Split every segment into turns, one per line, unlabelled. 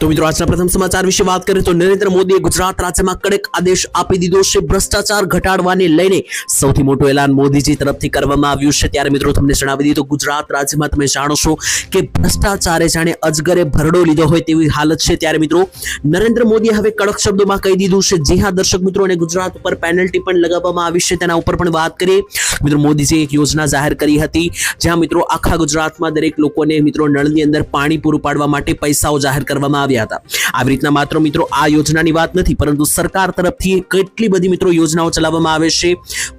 તો મિત્રો, આજના પ્રથમ સમાચાર વિશે વાત કરીએ તો નરેન્દ્ર મોદીએ ગુજરાત રાજ્યમાં કડક આદેશ આપી દીધો છે. ભ્રષ્ટાચાર ઘટાડવાને લઈને સૌથી મોટું એલાન મોદીજી તરફથી કરવામાં આવ્યું છે. ત્યારે મિત્રો, તમને જણાવી દીધું ગુજરાત રાજ્યમાં તમે જાણો છો કે ભ્રષ્ટાચારે જાણે અજગરે ભરડો લીધો હોય તેવી હાલત છે. ત્યારે મિત્રો, નરેન્દ્ર મોદીએ હવે કડક શબ્દોમાં કહી દીધું છે. જી હા, દર્શક મિત્રો, અને ગુજરાત ઉપર પેનલ્ટી પણ લગાવવામાં આવી છે. તેના ઉપર પણ વાત કરીએ. મિત્રો, મોદીજીએ એક યોજના જાહેર કરી હતી, જ્યાં મિત્રો આખા ગુજરાતમાં દરેક લોકોને મિત્રો નળની અંદર પાણી પૂરું પાડવા માટે પૈસાઓ જાહેર કરવામાં આવ્યા હતા. આવી રીતના માત્ર મિત્રો આ યોજનાની વાત નથી, પરંતુ સરકાર તરફથી કેટલી બધી મિત્રો યોજનાઓ ચલાવવામાં આવે છે?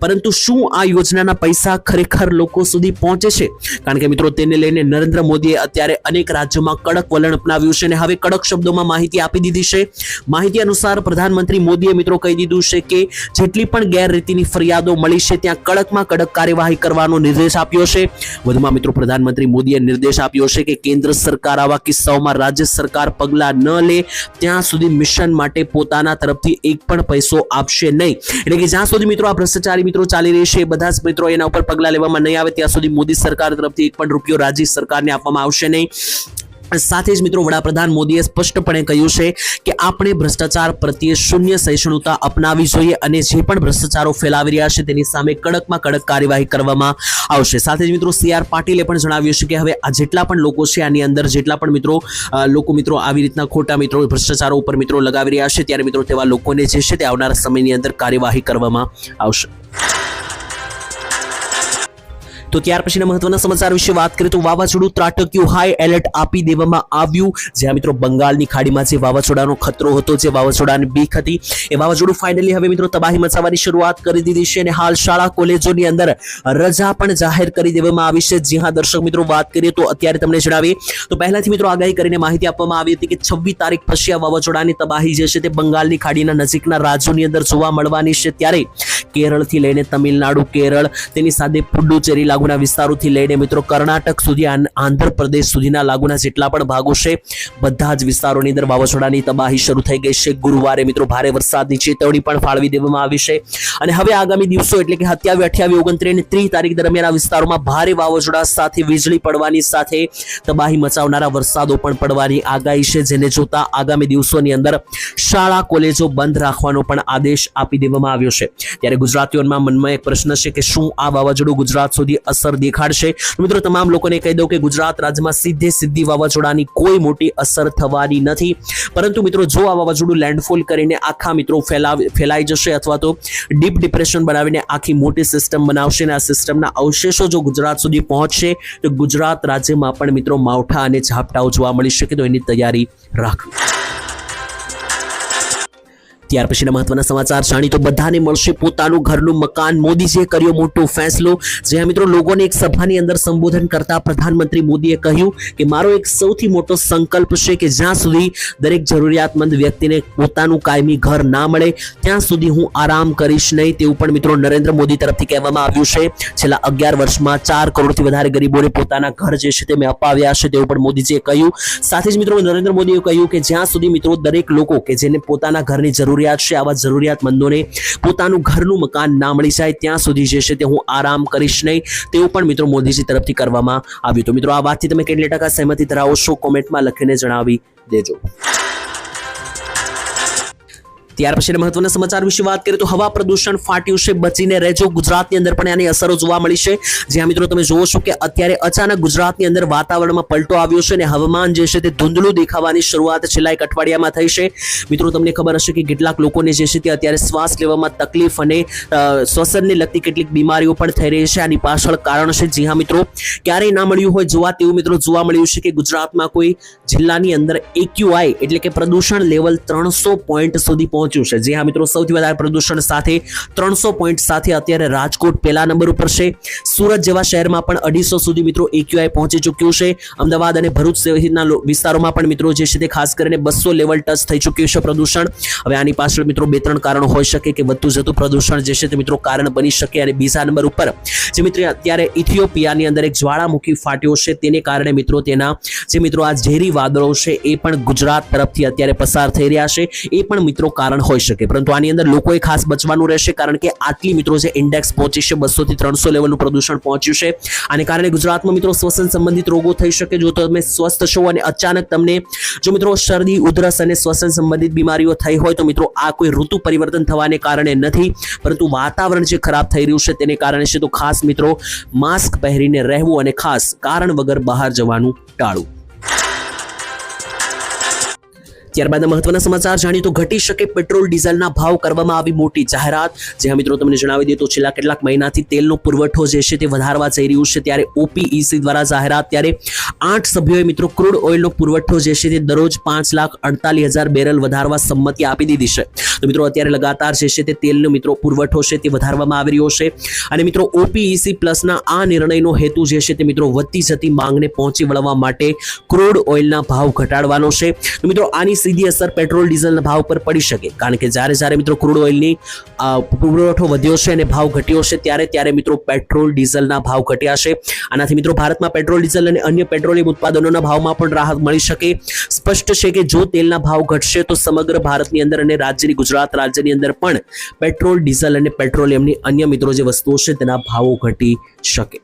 પરંતુ શું આ યોજનાના પૈસા ખરેખર લોકો સુધી પહોંચે છે? કારણ કે મિત્રો તેને લઈને નરેન્દ્ર મોદીએ અત્યારે અનેક રાજ્યોમાં કડક વલણ અપનાવ્યું છે અને હવે કડક શબ્દોમાં માહિતી આપી દીધી છે. માહિતી અનુસાર પ્રધાનમંત્રી મોદીએ મિત્રો કહી દીધું છે કે, જેટલી પણ ગેરરીતિની ફરિયાદો મળી છે, ત્યાં કડકમાં કડક કાર્યવાહી કરવાનો નિર્દેશ આપ્યો છે. વધુમાં મિત્રો પ્રધાનમંત્રી મોદીએ નિર્દેશ આપ્યો છે કે કેન્દ્ર સરકાર આવા કિસ્સાઓમાં રાજ્ય સરકાર પગલાં ન લે, ત્યાં સુધી મિશન માટે પોતાના તરફથી એક પણ પૈસો આપશે નહીં. એટલે કે જ્યાં સુધી મિત્રો આ ભ્રષ્ટાચારી મિત્રો ચાલી રહી છે, બધા જ મિત્રો એના ઉપર પગલાં લેવામાં નહીં આવે, ત્યાં સુધી મોદી સરકાર તરફથી એક પણ રૂપિયો રાજ્ય સરકારને આપવામાં આવશે નહીં. સાથે જ મિત્રો વડાપ્રધાન મોદીએ સ્પષ્ટપણે કહ્યું છે કે આપણે ભ્રષ્ટાચાર પ્રત્યે શૂન્ય સહિષ્ણુતા અપનાવી જોઈએ અને જે પણ ભ્રષ્ટાચારો ફેલાવી રહ્યા છે તેની સામે કડકમાં કડક કાર્યવાહી કરવામાં આવશે. સાથે જ મિત્રો સી આર પાટીલે પણ જણાવ્યું છે કે હવે આ જેટલા પણ લોકો છે આની અંદર જેટલા પણ મિત્રો લોકો મિત્રો આવી રીતના ખોટા મિત્રો ભ્રષ્ટાચારો ઉપર મિત્રો લગાવી રહ્યા છે, ત્યારે મિત્રો તેવા લોકોને જે છે તે આવનારા સમયની અંદર કાર્યવાહી કરવામાં આવશે. તો ત્યાર પછીના મહત્વના સમાચાર વિશે વાત કરીએ તો વાવાઝોડું ત્રાટક્યું. હાઈ એલર્ટ આપી દેવામાં આવ્યું. જ્યાં મિત્રો બંગાળની ખાડીમાં જે વાવાઝોડાનો ખતરો હતો, જે વાવાઝોડાની બીક હતી, એ વાવાઝોડું ફાઇનલી હવે મિત્રો તબાહી મચાવવાની શરૂઆત કરી દીધી છે અને હાલ શાળા, કોલેજોની અંદર રજા પણ જાહેર કરી દેવામાં આવી છે. જી હા, દર્શક મિત્રો, વાત કરીએ તો અત્યારે તમને જણાવીએ તો પહેલાથી મિત્રો આગાહી કરીને માહિતી આપવામાં આવી હતી કે છવ્વીસ તારીખ પછી આ વાવાઝોડાની તબાહી જે છે તે બંગાળની ખાડીના નજીકના રાજ્યોની અંદર જોવા મળવાની છે. ત્યારે કેરળથી લઈને તમિલનાડુ, કેરળ, તેની સાથે પુડુચેરી લાગુના વિસ્તારોથી લઈને મિત્રો કર્ણાટક સુધી આંધ્રપ્રદેશ સુધીના લાગુના જેટલા પણ ભાગો છે, બધા જ વિસ્તારોની અંદર વાવાઝોડાની તબાહી શરૂ થઈ ગઈ છે. ગુરુવારે મિત્રો ભારે વરસાદની ચેતવણી પણ ફાળવી દેવામાં આવી છે અને હવે આગામી દિવસો એટલે કે સત્યાવી અઠ્યાવી ઓગણત્રીસ અને ત્રીસ તારીખ દરમિયાન આ વિસ્તારોમાં ભારે વાવાઝોડા સાથે વીજળી પડવાની સાથે તબાહી મચાવનારા વરસાદો પણ પડવાની આગાહી છે, જેને જોતા આગામી દિવસોની અંદર શાળા, કોલેજો બંધ રાખવાનો પણ આદેશ આપી દેવામાં આવ્યો છે. ત્યારે ગુજરાતીઓના મનમાં એક પ્રશ્ન છે કે શું આ વાવાઝોડું ગુજરાત સુધી અસર દેખાડશે. મિત્રો, તમામ લોકોને કહી દઉં કે ગુજરાત રાજ્યમાં સીધે સીધી વાવાઝોડાની કોઈ મોટી અસર થવાની નથી. પરંતુ મિત્રો, જો આ વાવાઝોડું લેન્ડફોલ કરીને આખા મિત્રો ફેલાવી, ફેલાઈ જશે અથવા તો ડીપ ડિપ્રેશન બનાવીને આખી મોટી સિસ્ટમ બનાવશે અને આ સિસ્ટમના અવશેષો જો ગુજરાત સુધી પહોંચશે, તો ગુજરાત રાજ્યમાં પણ મિત્રો માવઠા અને ઝાપટાઓ જોવા મળી શકે. તો એની તૈયારી રાખવી. ત્યાર પછીના મહત્વના સમાચાર જાણી તો બધાને મળશે પોતાનું ઘરનું મકાન. મોદીજીએ કર્યો મોટો ફેસલો. જ્યાં મિત્રો લોકોને એક સભાની અંદર સંબોધન કરતા પ્રધાનમંત્રી મોદીએ કહ્યું કે મારો એક સૌથી મોટો સંકલ્પ છે કે જ્યાં સુધી દરેક જરૂરિયાતમંદ વ્યક્તિને પોતાનું કાયમી ઘર ના મળે, ત્યાં સુધી હું આરામ કરીશ નહીં તેવું પણ મિત્રો નરેન્દ્ર મોદી તરફથી કહેવામાં આવ્યું છે. છેલ્લા અગિયાર વર્ષમાં ચાર કરોડથી વધારે ગરીબોને પોતાના ઘર જે છે તે મેં અપાવ્યા છે તેવું પણ મોદીજીએ કહ્યું. સાથે જ મિત્રો નરેન્દ્ર મોદીએ કહ્યું કે જ્યાં સુધી મિત્રો દરેક લોકો કે જેને પોતાના ઘરની જરૂરિયાત છે, આવા જરૂરિયાતમંદોને પોતાનું ઘરનું મકાન ના મળી જાય, ત્યાં સુધી જે છે તે હું આરામ કરીશ નહીં. તેવું પણ મિત્રો મોદીજી તરફથી કરવામાં આવ્યું તો મિત્રો, આ વાતથી તમે કેટલી ટકા સહેમતી ધરાવો છો? કોમેન્ટમાં લખીને જણાવી દેજો. ત્યાર પછીના મહત્વના સમાચાર વિશે વાત કરીએ તો હવા પ્રદૂષણ ફાટ્યું છે, બચીને રહેજો. ગુજરાતની અંદર પણ આની અસરો જોવા મળી છે. જ્યાં મિત્રો તમે જોવો છો કે અત્યારે અચાનક ગુજરાતની અંદર વાતાવરણમાં પલટો આવ્યો છે અને હવામાન જે છે તે ધૂંધળું દેખાવાની શરૂઆત છેલ્લા એક અઠવાડિયામાં થઈ છે. મિત્રો, તમને ખબર હશે કે કેટલાક લોકોને જે છે તે અત્યારે શ્વાસ લેવામાં તકલીફ અને શ્વસનને લગતી કેટલીક બીમારીઓ પણ થઈ રહી છે. આની પાછળ કારણ છે જી હા, મિત્રો, ક્યારેય ના મળ્યું હોય જોવા તેવું મિત્રો જોવા મળ્યું છે કે ગુજરાતમાં કોઈ જિલ્લાની અંદર એક્યુઆઈ એટલે કે પ્રદૂષણ લેવલ ત્રણસો પોઈન્ટ સુધી પહોંચી પહોંચ્યું છે. જી હા મિત્રો, સૌથી વધારે પ્રદૂષણ સાથે ત્રણસો પોઈન્ટ સાથે અત્યારે રાજકોટ પહેલા નંબર ઉપર છે. સુરત જેવા શહેરમાં પણ અઢીસો સુધી મિત્રો એક્યુઆઈ પહોંચી ચૂક્યું છે. અમદાવાદ અને ભરૂચ સહિતના વિસ્તારોમાં પણ મિત્રો જે છે તે ખાસ કરીને બસો લેવલ ટચ થઈ ચૂક્યું છે પ્રદૂષણ. હવે આની પાછળ મિત્રો બે ત્રણ કારણો હોઈ શકે કે વધતું જતું પ્રદૂષણ જે છે તે મિત્રો કારણ બની શકે અને બીજા નંબર ઉપર જે મિત્રો અત્યારે ઇથિયોપિયાની અંદર એક જ્વાળામુખી ફાટ્યો છે. તેને કારણે મિત્રો તેના જે મિત્રો આ ઝેરી વાદળો છે એ પણ ગુજરાત તરફથી અત્યારે પસાર થઈ રહ્યા છે. એ પણ મિત્રો કારણ હોઈ શકે. પરંતુ આની અંદર લોકોએ ખાસ બચવાનું રહેશે કારણ કે આટલી મિત્રો જે ઇન્ડેક્સ પહોંચી છે બસો થી ત્રણસો લેવલનું પ્રદૂષણ પહોંચ્યું છે. આને કારણે ગુજરાતમાં મિત્રો શ્વસન સંબંધિત રોગો થઈ શકે. જો તમે સ્વસ્થ છો અને અચાનક તમને જો મિત્રો શરદી, ઉધરસ અને શ્વસન સંબંધિત બીમારીઓ થઈ હોય તો મિત્રો આ કોઈ ઋતુ પરિવર્તન થવાને કારણે નથી. પરંતુ વાતાવરણ જે ખરાબ થઈ રહ્યું છે તેને કારણે છે તો ખાસ મિત્રો માસ્ક પહેરીને રહેવું અને ખાસ કારણ વગર બહાર જવાનું ટાળવું. ત્યારબાદ મહત્વના સમાચાર જાણીએ તો ઘટી શકે પેટ્રોલ, ડીઝલના ભાવ કરવામાં આવી મોટી જાહેરાત. જે મિત્રો તમને જણાવી દઈએ તો છેલ્લા કેટલાક મહિનાથી તેલનો પુરવઠો જે છે તે વધારવા જઈ રહ્યું છે. ત્યારે ઓપીઈસી દ્વારા જાહેરાત ત્યારે આઠ સભ્યોએ મિત્રો ક્રૂડ ઓઇલનો પુરવઠો જે છે તે દરરોજ પાંચ લાખ અડતાલીસ હજાર બેરલ વધારવા સંમતિ આપી દીધી છે. તો મિત્રો અત્યારે લગાતાર જે છે તે તેલનો મિત્રો પુરવઠો છે તે વધારવામાં આવી રહ્યો છે. અને મિત્રો ઓપીઈસી પ્લસના આ નિર્ણયનો હેતુ જે છે તે મિત્રો વધતી જતી માંગને પહોંચી વળવા માટે ક્રૂડ ઓઇલના ભાવ ઘટાડવાનો છે. તો મિત્રો આની સીધી અસર પેટ્રોલ, ડીઝલના ભાવ પર પડી શકે. કારણ કે જ્યારે જ્યારે મિત્રો ક્રૂડ ઓઇલની પુરવઠો વધ્યો છે અને ભાવ ઘટ્યો છે, ત્યારે ત્યારે મિત્રો પેટ્રોલ, ડીઝલના ભાવ ઘટ્યા છે. આનાથી મિત્રો ભારતમાં પેટ્રોલ, ડીઝલ અને અન્ય પેટ્રોલિયમ ઉત્પાદનોના ભાવમાં પણ રાહત મળી શકે. સ્પષ્ટ છે કે જો તેલના ભાવ ઘટશે, તો સમગ્ર ભારતની અંદર અને રાજ્યની ગુજરાત રાજ્યની અંદર પણ પેટ્રોલ, ડીઝલ અને પેટ્રોલિયમની અન્ય મિત્રો જે વસ્તુઓ છે, તેના ભાવો ઘટી શકે.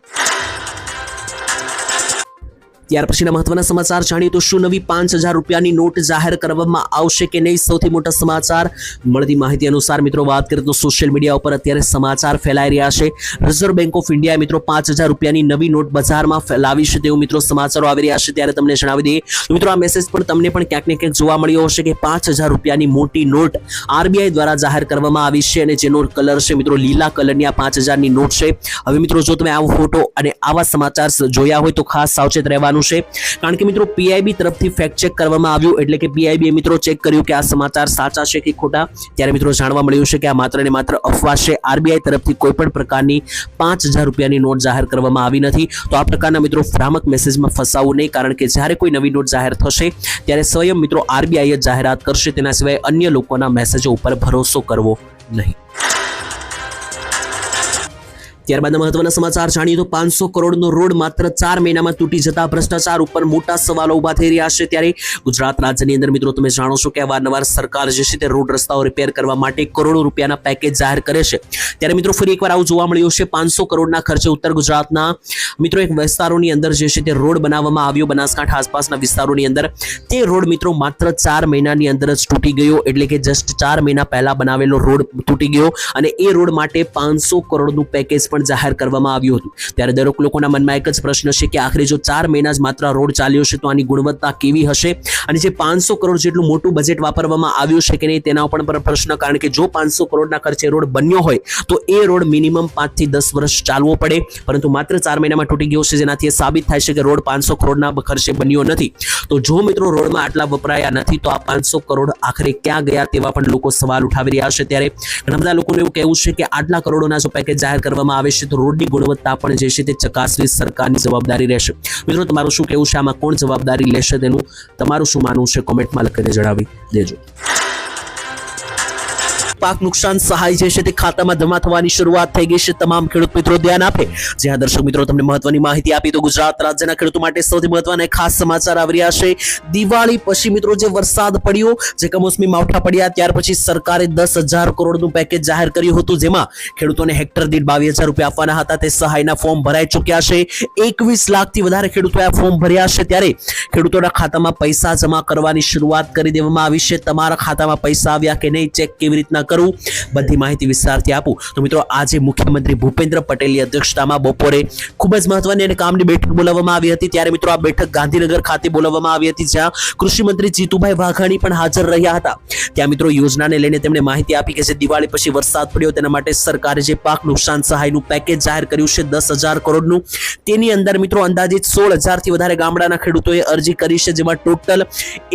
ત્યાર પછીના મહત્વના સમાચાર જાણીએ તો શું નવી પાંચ હજાર રૂપિયાની નોટ જાહેર કરવામાં આવશે કે નહીં? સૌથી મોટા સમાચાર મળતી માહિતી અનુસાર મિત્રો વાત કરીએ તો સોશિયલ મીડિયા ઉપર અત્યારે સમાચાર ફેલાઈ રહ્યા છે. રિઝર્વ બેંક ઓફ ઇન્ડિયાએ મિત્રો પાંચ હજાર રૂપિયાની નવી નોટ બજારમાં ફેલાવી છે તેવું મિત્રો સમાચારો આવી રહ્યા છે. ત્યારે તમને જણાવી દઈએ મિત્રો આ મેસેજ પણ તમને પણ ક્યાંક ને ક્યાંક જોવા મળ્યો હશે કે પાંચ હજાર રૂપિયાની મોટી નોટ આરબીઆઈ દ્વારા જાહેર કરવામાં આવી છે અને જેનો કલર છે મિત્રો લીલા કલરની આ પાંચ હજારની નોટ છે. હવે મિત્રો જો તમે આવો ફોટો અને આવા સમાચાર જોયા હોય તો ખાસ સાવચેત રહેવાનું છે. કારણ કે મિત્રો પીઆઈબી તરફથી ફેક્ટ ચેક કરવામાં આવ્યું, એટલે કે પીઆઈબીએ મિત્રો ચેક કર્યું કે આ સમાચાર સાચા છે કે ખોટા. ત્યારે મિત્રો જાણવા મળ્યું છે કે આ માત્ર ને માત્ર અફવા છે. આરબીઆઈ તરફથી કોઈ પણ પ્રકારની પાંચ હજાર રૂપિયાની નોટ જાહેર કરવામાં આવી નથી. તો આ પ્રકારના મિત્રો ભ્રામક મેસેજમાં ફસાવું નહીં, કારણ કે જ્યારે કોઈ નવી નોટ જાહેર થશે, ત્યારે સ્વયં મિત્રો આરબીઆઈ જ જાહેરાત કરશે. તેના સિવાય અન્ય લોકોના મેસેજો ઉપર ભરોસો કરવો નહીં. ત્યારબાદ મહત્વના સમાચાર જાણીએ તો પાંચસો કરોડનો રોડ માત્ર ચાર મહિનામાં તૂટી જતા ભ્રષ્ટાચાર ઉપર મોટા સવાલો ઊભા થઈ રહ્યા છે. ત્યારે ગુજરાત રાજ્યની અંદર મિત્રો તમે જાણો છો કે અવારનવાર સરકાર જે છે તે રોડ રસ્તાઓ રિપેર કરવા માટે કરોડો રૂપિયાના પેકેજ જાહેર કરે છે. ત્યારે મિત્રો ફરી એકવાર આવું જોવા મળ્યું છે. પાંચસો કરોડના ખર્ચે ઉત્તર ગુજરાતના મિત્રો એક વિસ્તારોની અંદર જે છે તે રોડ બનાવવામાં આવ્યો. બનાસકાંઠા આસપાસના વિસ્તારોની અંદર તે રોડ મિત્રો માત્ર ચાર મહિનાની અંદર જ તૂટી ગયો. એટલે કે જસ્ટ ચાર મહિના પહેલા બનાવેલો રોડ તૂટી ગયો અને એ રોડ માટે પાંચસો કરોડનું પેકેજ પણ જાહેર કરવામાં આવ્યું હતું. ત્યારે દરેક લોકોના મનમાં એક જ પ્રશ્ન છે કે આખરે જો ચાર મહિના જ માત્ર રોડ ચાલ્યો છે તો આની ગુણવત્તા કેવી હશે? અને જે પાંચસો કરોડ જેટલું મોટું બજેટ વાપરવામાં આવ્યું છે કે નહીં તેના પણ પ્રશ્ન, કારણ કે જો પાંચસો કરોડના ખર્ચે રોડ બન્યો હોય, તો એ રોડ મિનિમમ પાંચથી દસ વર્ષ ચાલવો પડે. પરંતુ માત્ર ચાર મહિનામાં તૂટી ગયો છે જેનાથી એ સાબિત થાય છે કે રોડ પાંચસો કરોડના ખર્ચે બન્યો નથી. તો જો મિત્રો રોડમાં આટલા વપરાયા નથી, તો આ પાંચસો કરોડ આખરે ક્યાં ગયા તેવા પણ લોકો સવાલ ઉઠાવી રહ્યા છે. ત્યારે ઘણા બધા લોકોનું એવું કહેવું છે કે આટલા કરોડોના જો પેકેજ જાહેર કરવામાં આવે છે, તો રોડની ગુણવત્તા પણ જે છે તે ચકાસવી સરકારની જવાબદારી રહેશે. મિત્રો, તમારું શું કહેવું છે? આમાં કોણ જવાબદારી લેશે તેનું તમારું શું માનવું છે? કોમેન્ટમાં લખીને જણાવી દેજો. પાક નુકસાન સહાય જે છે તે ખાતામાં જમા થવાની શરૂઆત થઈ ગઈ છે. તમામ ખેડૂત મિત્રો ધ્યાન આપે. જ્યાં દર્શક મિત્રો તમને મહત્વની માહિતી આપી, તો ગુજરાત રાજ્યના ખેડૂતો માટે સૌથી મહત્વના ખાસ સમાચાર આવી રહ્યા છે. દિવાળી પછી મિત્રો જે વરસાદ પડ્યો, જે કમોસમી માવઠા પડ્યા, ત્યાર પછી સરકારે દસ હજાર કરોડનું પેકેજ જાહેર કર્યું હતું, જેમાં ખેડૂતોને હેક્ટર દીઠ બાવીસ હજાર રૂપિયા આપવાના હતા. તે સહાયના ફોર્મ ભરાઈ ચૂક્યા છે. એકવીસ લાખથી વધારે ખેડૂતોએ આ ફોર્મ ભર્યા છે. ત્યારે ખેડૂતોના ખાતામાં પૈસા જમા કરવાની શરૂઆત કરી દેવામાં આવી છે. તમારા ખાતામાં પૈસા આવ્યા કે નહીં, ચેક કેવી રીતના કરું, બધી માહિતી વિસ્તારથી આપું. તો મિત્રો, આજે મુખ્યમંત્રી ભૂપેન્દ્ર પટેલની અધ્યક્ષતામાં બપોરે ખૂબ જ મહત્વની અને કામની બેઠક બોલાવવામાં આવી હતી. ત્યારે મિત્રો, આ બેઠક ગાંધીનગર ખાતે બોલાવવામાં આવી હતી, જ્યાં કૃષિમંત્રી જીતુભાઈ વાઘાણી પણ હાજર રહ્યા હતા. ત્યાં મિત્રો, યોજનાને લઈને તેમણે માહિતી આપી કે જે દિવાળી પછી વરસાદ પડ્યો તેના માટે સરકારે જે પાક નુકસાન સહાયનું પેકેજ જાહેર કર્યું છે, દસ હજાર કરોડનું. તેની અંદર મિત્રો, અંદાજિત સોળ હજારથી વધારે ગામડાના ખેડૂતોએ અરજી કરી છે, જેમાં ટોટલ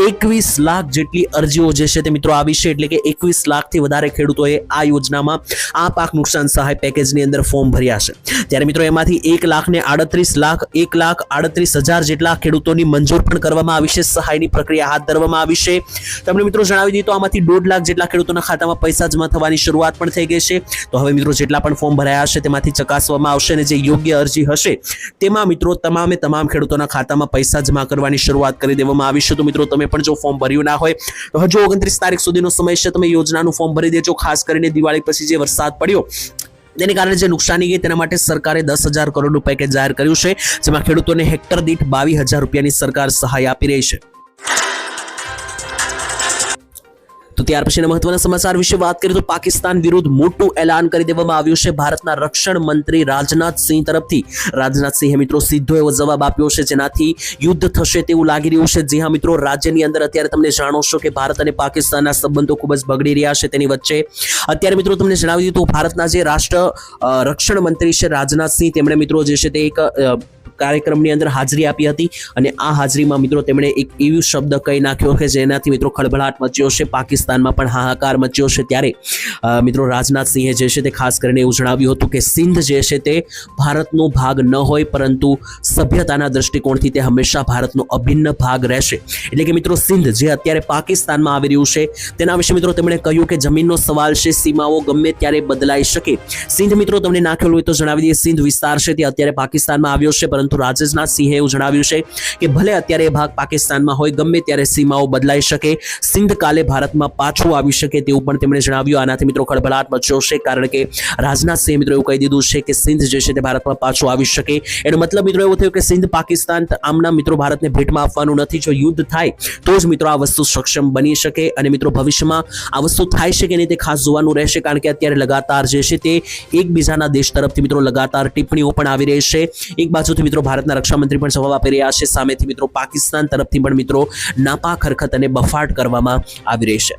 એકવીસ લાખ જેટલી અરજીઓ જે છે તે મિત્રો આવી છે, એટલે કે એકવીસ લાખથી વધારે ખેડૂતોએ આ યોજનામાં આ પાક નુકસાન સહાય પેકેજની અંદર ફોર્મ ભર્યા છે. ત્યારે મિત્રો એમાંથી એક લાખને આડત્રીસ લાખ, એક લાખ આડત્રીસ હજાર જેટલા ખેડૂતોની મંજૂર પણ કરવામાં આવી છે. સહાયની પ્રક્રિયા હાથ ધરવામાં આવી છે. તમને મિત્રો જણાવી દીધું તો આમાંથી દોઢ લાખ જેટલા ખેડૂતોના ખાતામાં પૈસા જમા થવાની શરૂઆત પણ થઈ ગઈ છે. તો હવે મિત્રો જેટલા પણ ફોર્મ ભરાયા હશે તેમાંથી ચકાસવામાં આવશે અને જે યોગ્ય અરજી હશે તેમાં મિત્રો તમામે તમામ ખેડૂતોના ખાતામાં પૈસા જમા કરવાની શરૂઆત કરી દેવામાં આવી છે. તો મિત્રો તમે પણ જો ફોર્મ ભર્યું ના હોય, તો હજુ ઓગણત્રીસ તારીખ સુધીનો સમય છે. તમે યોજનાનું ફોર્મ ભરી દેજો, ખાસ કરીને દિવાળી પછી જે વરસાદ પડ્યો તેને કારણે જે નુકસાની ગઈ તેના માટે સરકારે દસ હજાર કરોડનું પેકેજ જાહેર કર્યું છે, જેમાં ખેડૂતોને હેક્ટર દીઠ બાવીસ હજાર રૂપિયાની સરકાર સહાય આપી રહી છે. તો ત્યાર પછીના મહત્વના સમાચાર વિશે વાત કરીએ તો પાકિસ્તાન વિરુદ્ધ મોટું એલાન કરી દેવામાં આવ્યું છે. ભારતના રક્ષણ મંત્રી રાજનાથસિંહ તરફથી. રાજનાથસિંહે મિત્રો સીધો એવો જવાબ આપ્યો છે જેનાથી યુદ્ધ થશે તેવું લાગી રહ્યું છે. જી હા મિત્રો, રાજ્યની અંદર અત્યારે તમને જાણો છો કે ભારત અને પાકિસ્તાનના સંબંધો ખૂબ જ બગડી રહ્યા છે તેની વચ્ચે. અત્યારે મિત્રો તમને જણાવી દીધું ભારતના જે રાષ્ટ્ર રક્ષણ મંત્રી છે રાજનાથસિંહ તેમણે મિત્રો જે છે તે એક કાર્યક્રમની અંદર હાજરી આપી હતી અને આ હાજરીમાં મિત્રો તેમણે એક એવી શબ્દ કહી નાખ્યો કે જેનાથી મિત્રો ખળભળાટ મચ્યો છે, પાકિસ્તાનમાં પણ હાહાકાર મચ્યો છે. ત્યારે મિત્રો રાજનાથસિંહે જે છે તે ખાસ કરીને એવું જણાવ્યું હતું કે સિંધ જે છે તે ભારતનો ભાગ ન હોય, પરંતુ સભ્યતાના દ્રષ્ટિકોણથી તે હંમેશા ભારતનો અભિન્ન ભાગ રહેશે. એટલે કે મિત્રો સિંધ જે અત્યારે પાકિસ્તાનમાં આવી રહ્યું છે, તેના વિશે મિત્રો તેમણે કહ્યું કે જમીનનો સવાલ છે, સીમાઓ ગમે ત્યારે બદલાઈ શકે. સિંધ મિત્રો તમને નાખેલું હોય તો જણાવી દઈએ, સિંધ વિસ્તાર છે તે અત્યારે પાકિસ્તાનમાં આવ્યો છે, પરંતુ રાજનાથ સિંહે જણાવ્યું છે કે ભલે અત્યારે એ ભાગ પાકિસ્તાનમાં હોય, ગમે ત્યારે સીમાઓ બદલાઈ શકે, સિંધ કાલે ભારતમાં પાછું આવી શકે તેવું પણ તેમણે જણાવ્યું. આનાથી મિત્રો ખળભળાટ મચ્યો છે કારણ કે રાજનાથ સિંહે મિત્રો એવું કહી દીધું છે કે સિંધ જે છે તે ભારતમાં પાછું આવી શકે. એનો મતલબ મિત્રો એવો થયો કે સિંધ પાકિસ્તાન આમના મિત્રો ભારતને ભેટમાં આપવાનું નથી. જો યુદ્ધ થાય, તો જ મિત્રો આ વસ્તુ સક્ષમ બની શકે અને મિત્રો ભવિષ્યમાં આ વસ્તુ થાય છે કે નહીં તે ખાસ જોવાનું રહેશે, કારણ કે અત્યારે લગાતાર જે છે તે એકબીજાના દેશ તરફથી મિત્રો લગાતાર ટિપ્પણીઓ પણ આવી રહી છે. એક બાજુથી મિત્રો ભારતના રક્ષામંત્રી પણ જવાબ આપી રહ્યા છે. સામેથી મિત્રો, પાકિસ્તાન તરફથી પણ મિત્રો, નાપાક હરકત અને બફાટ કરવામાં આવી રહી છે.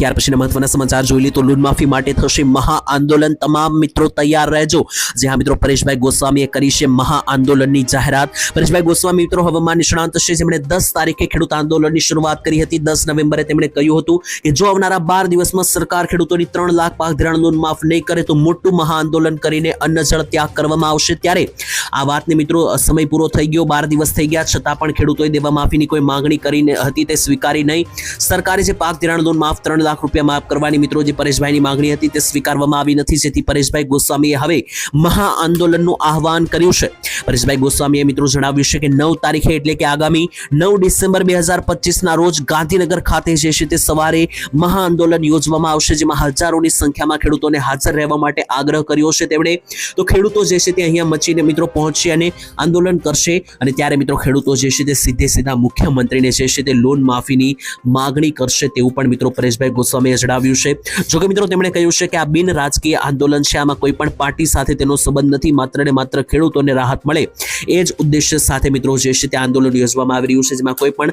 ત્યાર પછીના મહત્વના સમાચાર જોઈ લઈએ તો લોન માફી માટે થશે મહા આંદોલન. તમામ મિત્રો તૈયાર રહેજો. જે હા મિત્રો પરેશભાઈ ગોસ્વામીએ કરી છે મહા આંદોલનની જાહેરાત. પરેશભાઈ ગોસ્વામી મિત્રો હવામાન નિષ્ણાંત છે. જેમણે દસ તારીખે ખેડૂત આંદોલનની શરૂઆત કરી હતી. દસ નવેમ્બરે તેમણે કહ્યું હતું કે જો આવનારા બાર દિવસમાં સરકાર ખેડૂતોની ત્રણ લાખ પાક ધિરાણ લોન માફ નહીં કરે તો મોટું મહા આંદોલન કરીને અન્ન જળ ત્યાગ કરવામાં આવશે ત્યારે. આ વાતને મિત્રો સમય પૂરો થઈ ગયો. બાર દિવસ થઈ ગયા. છતાં પણ ખેડૂતોએ દેવા માફીની કોઈ માંગણી કરીને હતી. તે સ્વીકારી નહીં. સરકારે જે પાક ધિરાણ લોન માફ ત્રણ લાખ રૂપિયા માફ કરવાની મિત્રો જે પરેશભાઈની માંગણી હતી તે સ્વીકારવામાં આવી નથી. જેથી પરેશભાઈ ગોસ્વામીએ હવે મહા આંદોલનનું આહવાન કર્યું છે. પરેશભાઈ ગોસ્વામીએ મિત્રો જણાવ્યું છે કે નવ તારીખે એટલે કે આગામી નવ ડિસેમ્બર બે હજાર પચીસના રોજ ગાંધીનગર ખાતે જે છે તે સવારે મહા આંદોલન યોજવામાં આવશે. જેમાં હજારોની સંખ્યામાં ખેડૂતોને હાજર રહેવા માટે આગ્રહ કર્યો છે. તેમણે તો ખેડૂતો જે છે તે અહીંયા મચીને મિત્રો પહોંચશે અને આંદોલન કરશે. અને ત્યારે મિત્રો ખેડૂતો જે છે તે સીધે સીધા મુખ્યમંત્રીને જે છે તે લોન માફીની માગણી કરશે તેવું પણ મિત્રો પરેશભાઈ ગોસ્વામીએ જણાવ્યું છે. જોકે મિત્રો તેમણે કહ્યું છે કે આ બિન રાજકીય આંદોલન છે. આમાં કોઈ પણ પાર્ટી સાથે તેનો સંબંધ નથી. માત્ર ને માત્ર ખેડૂતોને રાહત મળે એ જ ઉદ્દેશ્ય સાથે મિત્રો જે છે તે આંદોલન યોજવામાં આવી રહ્યું છે, જેમાં કોઈ પણ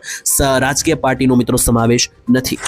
રાજકીય પાર્ટીનો મિત્રો સમાવેશ નથી.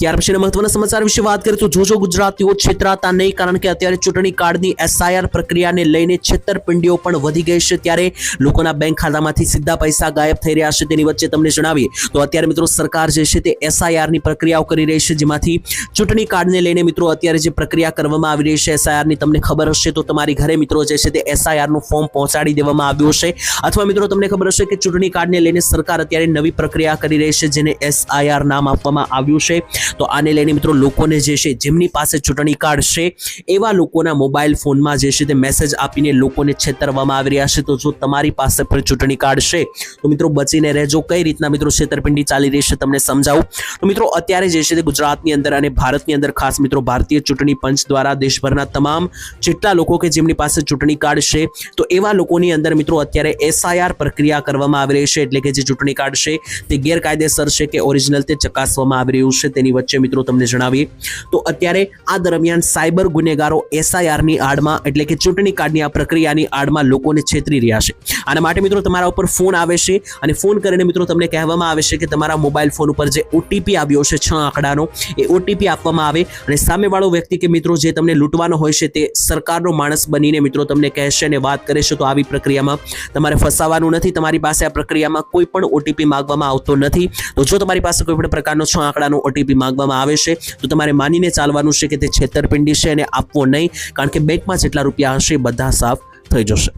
ત્યાર પછીના મહત્વના સમાચાર વિશે વાત કરીએ તો જોજો ગુજરાતીઓ છેતરાતા નહીં, કારણ કે અત્યારે ચૂંટણી કાર્ડની એસઆઈઆર પ્રક્રિયાને લઈને છેતરપિંડીઓ પણ વધી ગઈ છે. ત્યારે લોકોના બેંક ખાતામાંથી સીધા પૈસા ગાયબ થઈ રહ્યા છે તેની વચ્ચે તમને જણાવીએ તો અત્યારે મિત્રો સરકાર જે છે તે એસઆઈઆરની પ્રક્રિયાઓ કરી રહી છે, જેમાંથી ચૂંટણી કાર્ડને લઈને મિત્રો અત્યારે જે પ્રક્રિયા કરવામાં આવી રહી છે એસઆઈઆરની તમને ખબર હશે તો તમારી ઘરે મિત્રો જે છે તે એસઆઈઆરનું ફોર્મ પહોંચાડી દેવામાં આવ્યું છે. અથવા મિત્રો તમને ખબર હશે કે ચૂંટણી કાર્ડને લઈને સરકાર અત્યારે નવી પ્રક્રિયા કરી રહી છે, જેને એસઆઈઆર નામ આપવામાં આવ્યું છે. તો આને લઈને મિત્રો લોકોને જે છે જેમની પાસે ચૂંટણી કાર્ડ છે, એવા લોકોના મોબાઈલ ફોનમાં જે છે તે મેસેજ આપીને લોકોને છેતરવામાં આવી રહ્યા છે. તો જો તમારી પાસે પણ ચૂંટણી કાર્ડ છે, તો મિત્રો બચીને રહેજો. કઈ રીતના મિત્રો છેતરપિંડી ચાલી રહી છે તમને સમજાવું? તો મિત્રો અત્યારે જે છે તે ગુજરાતની અંદર અને ભારતની અંદર ખાસ મિત્રો ભારતીય ચૂંટણી પંચ દ્વારા દેશભરના તમામ જેટલા લોકો કે જેમની પાસે ચૂંટણી કાર્ડ છે, તો એવા લોકોની અંદર મિત્રો અત્યારે એસઆઈઆર પ્રક્રિયા કરવામાં આવી રહી છે. એટલે કે જે ચૂંટણી કાર્ડ છે, તે ગેરકાયદેસર છે કે ઓરિજિનલ તે ચકાસવામાં આવી રહ્યું છે તેની વચ્ચે મિત્રો તમને જણાવીએ. તો અત્યારે આ દરમિયાન સાયબર ગુનેગારો એસઆઈઆરની આડમાં એટલે કે ચૂંટણી કાર્ડની આ પ્રક્રિયાની આડમાં લોકોને છેતરી રહ્યા છે. આના માટે મિત્રો તમારા ઉપર ફોન આવે છે અને ફોન કરીને મિત્રો તમને કહેવામાં આવે છે કે તમારા મોબાઈલ ફોન ઉપર જે ઓટીપી આવ્યો છે છ આંકડાનો, એ ઓટીપી આપવામાં આવે અને સામેવાળો વ્યક્તિ કે મિત્રો જે તમને લૂંટવાનો હોય છે તે સરકારનો માણસ બનીને મિત્રો તમને કહેશે અને વાત કરે છે તો આવી પ્રક્રિયામાં તમારે ફસાવાનું નથી. તમારી પાસે આ પ્રક્રિયામાં કોઈ પણ ઓટીપી માંગવામાં આવતો નથી. તો જો તમારી પાસે કોઈ પણ પ્રકારનો છ આંકડાનો ઓટીપી માંગવામાં આવે છે. તો તમારે માનીને ચાલવાનું છે કે તે છેતરપિંડી છે અને આપવો નહીં. કારણ કે બેંકમાં જેટલા રૂપિયા હશે, બધા સાફ થઈ જશે.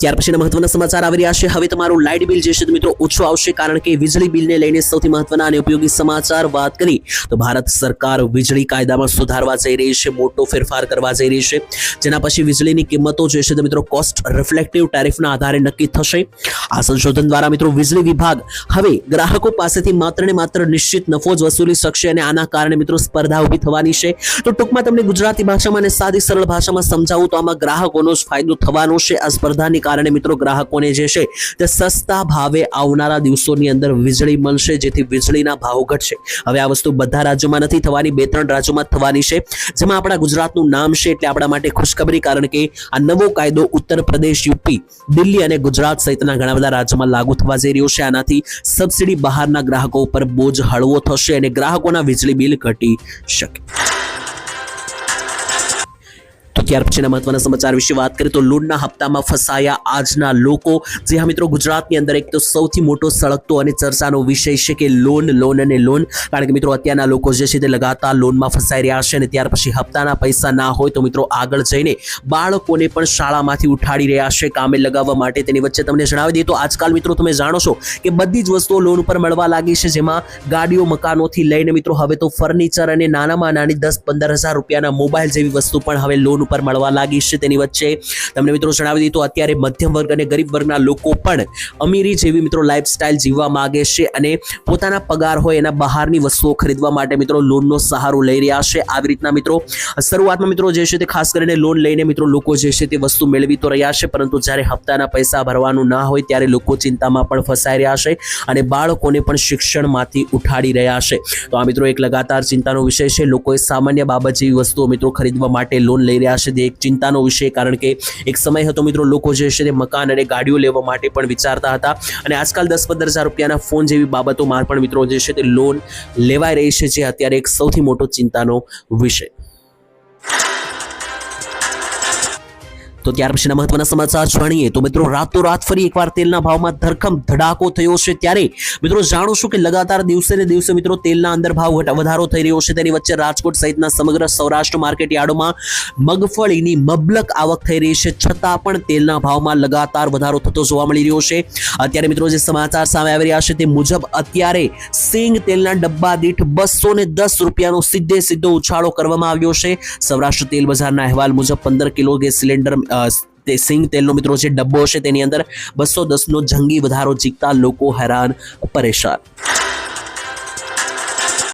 ત્યાર પછીના મહત્વના સમાચાર આવી છે. હવે તમારું લાઇટ બિલ જે છે મિત્રો ઓછું આવશે કારણ કે વીજળી બિલને લઈને સૌથી મહત્વના અને ઉપયોગી સમાચાર વાત કરી. તો ભારત સરકાર વીજળી કાયદામાં સુધારવા જઈ રહી છે, મોટો ફેરફાર કરવા જઈ રહી છે. જેના પછી વીજળીની કિંમતો જે છે મિત્રો કોસ્ટ રિફ્લેક્ટિવ ટેરિફના આધારે નક્કી થશે. આ સંશોધન દ્વારા મિત્રો વીજળી વિભાગ હવે ગ્રાહકો પાસેથી માત્ર ને માત્ર નિશ્ચિત નફો જ વસૂલી શકશે અને આના કારણે મિત્રો સ્પર્ધા ઊભી થવાની છે. તો ટૂંકમાં તમને ગુજરાતી ભાષામાં અને સાદી સરળ ભાષામાં સમજાવું તો આમાં ગ્રાહકોનો જ ફાયદો થવાનો છે. આ સ્પર્ધાની કારણે મિત્રો ગ્રાહકોને જે છે તે સસ્તા ભાવે આવનારા દિવસોની અંદર વીજળી મળશે, જેથી વીજળીના ભાવ ઘટશે. હવે આ વસ્તુ બધા રાજ્યોમાં નથી થવાની, બે ત્રણ રાજ્યોમાં થવાની છે. જેમાં આપણા ગુજરાતનું નામ છે એટલે આપણા માટે ખુશખબરી, કારણ કે આ નવો કાયદો ઉત્તર પ્રદેશ, યુપી, દિલ્હી અને ગુજરાત સહિતના ઘણા બધા રાજ્યોમાં લાગુ થવા જઈ રહ્યો છે. આનાથી સબસિડી બહારના ગ્રાહકો ઉપર બોજ હળવો થશે અને ગ્રાહકોના વીજળી બિલ ઘટી શકે. ત્યાર પછીના મહત્વના સમાચાર વિશે વાત કરીએ તો લોનના હપ્તામાં ફસાયા આજના લોકો. જે હા મિત્રો ગુજરાતની અંદર એક તો સૌથી મોટો સળગતો અને ચર્ચાનો વિષય છે કે લોન લોન અને લોન. કારણ કે મિત્રો અત્યારના લોકો જે છે તે લગાતાર લોનમાં ફસાઈ રહ્યા છે અને ત્યાર પછી હપ્તાના પૈસા ના હોય તો મિત્રો આગળ જઈને બાળકોને પણ શાળામાંથી ઉઠાડી રહ્યા છે કામે લગાવવા માટે. તેની વચ્ચે તમને જણાવી દઈએ તો આજકાલ મિત્રો તમે જાણો છો કે બધી જ વસ્તુઓ લોન ઉપર મળવા લાગી છે. જેમાં ગાડીઓ, મકાનોથી લઈને મિત્રો હવે તો ફર્નિચર અને નાનામાં નાની દસ પંદર હજાર રૂપિયાના મોબાઈલ જેવી વસ્તુ પણ હવે લોન ઉપર મળવા લાગી છે તેની વચ્ચે. તમને મિત્રો જણાવી દીધું અત્યારે મધ્યમ વર્ગ અને ગરીબ વર્ગના લોકો પણ અમીરી જેવી મિત્રો લાઇફસ્ટાઇલ જીવવા માગે છે અને પોતાના પગાર હોય એના બહારની વસ્તુઓ ખરીદવા માટે મિત્રો લોનનો સહારો લઈ રહ્યા છે. આવી રીતના મિત્રો શરૂઆતમાં મિત્રો જે છે તે ખાસ કરીને લોન લઈને મિત્રો લોકો જે છે તે વસ્તુ મેળવી તો રહ્યા છે, પરંતુ જ્યારે હપ્તાના પૈસા ભરવાનું ના હોય ત્યારે લોકો ચિંતામાં પણ ફસાઈ રહ્યા છે અને બાળકોને પણ શિક્ષણમાંથી ઉઠાડી રહ્યા છે. તો આ મિત્રો એક લગાતાર ચિંતાનો વિષય છે. લોકોએ સામાન્ય બાબત જેવી વસ્તુઓ મિત્રો ખરીદવા માટે લોન લઈ રહ્યા છે. તે એક ચિંતાનો વિષય, કારણ કે એક સમય હતો મિત્રો, લોકો જે છે તે મકાન અને ગાડીઓ લેવા માટે પણ વિચારતા હતા. અને આજકાલ દસ પંદર હજાર રૂપિયાના ફોન જેવી બાબતોમાં પણ મિત્રો જે છે તે લોન લેવાઈ રહી છે, જે અત્યારે એક સૌથી મોટો ચિંતાનો વિષય. તો ત્યાર પછીના મહત્વના સમાચાર જાણીએ. તો મિત્રો, રાતોરાત ફરી એકવાર તેલના ભાવમાં ધરખમ ધડાકો થયો છે ત્યારે, મિત્રો જાણો છો કે લગાતાર દિવસે ને દિવસે, મિત્રો, તેલના અંદર ભાવ વધારો થઈ રહ્યો છે. તેની વચ્ચે રાજકોટ સહિતના સમગ્ર સૌરાષ્ટ્ર માર્કેટ યાર્ડોમાં મગફળીની મબલક આવક થઈ રહી છે. છતાં પણ તેલના ભાવમાં લગાતાર વધારો થતો જોવા મળી રહ્યો છે. અત્યારે, મિત્રો, જે સમાચાર સામે આવી રહ્યા છે તે મુજબ અત્યારે સિંગ તેલના ડબ્બા દીઠ બસો ને દસ રૂપિયાનો સીધે સીધો ઉછાળો કરવામાં આવ્યો છે. સૌરાષ્ટ્ર તેલ બજારના અહેવાલ મુજબ પંદર કિલો ગેસ સિલિન્ડર તે સિંગ તેલનો મિત્રો જે ડબ્બો છે તેની અંદર. બસો દસનો જંગી વધારો જીકતા લોકો હેરાન, પરેશાન.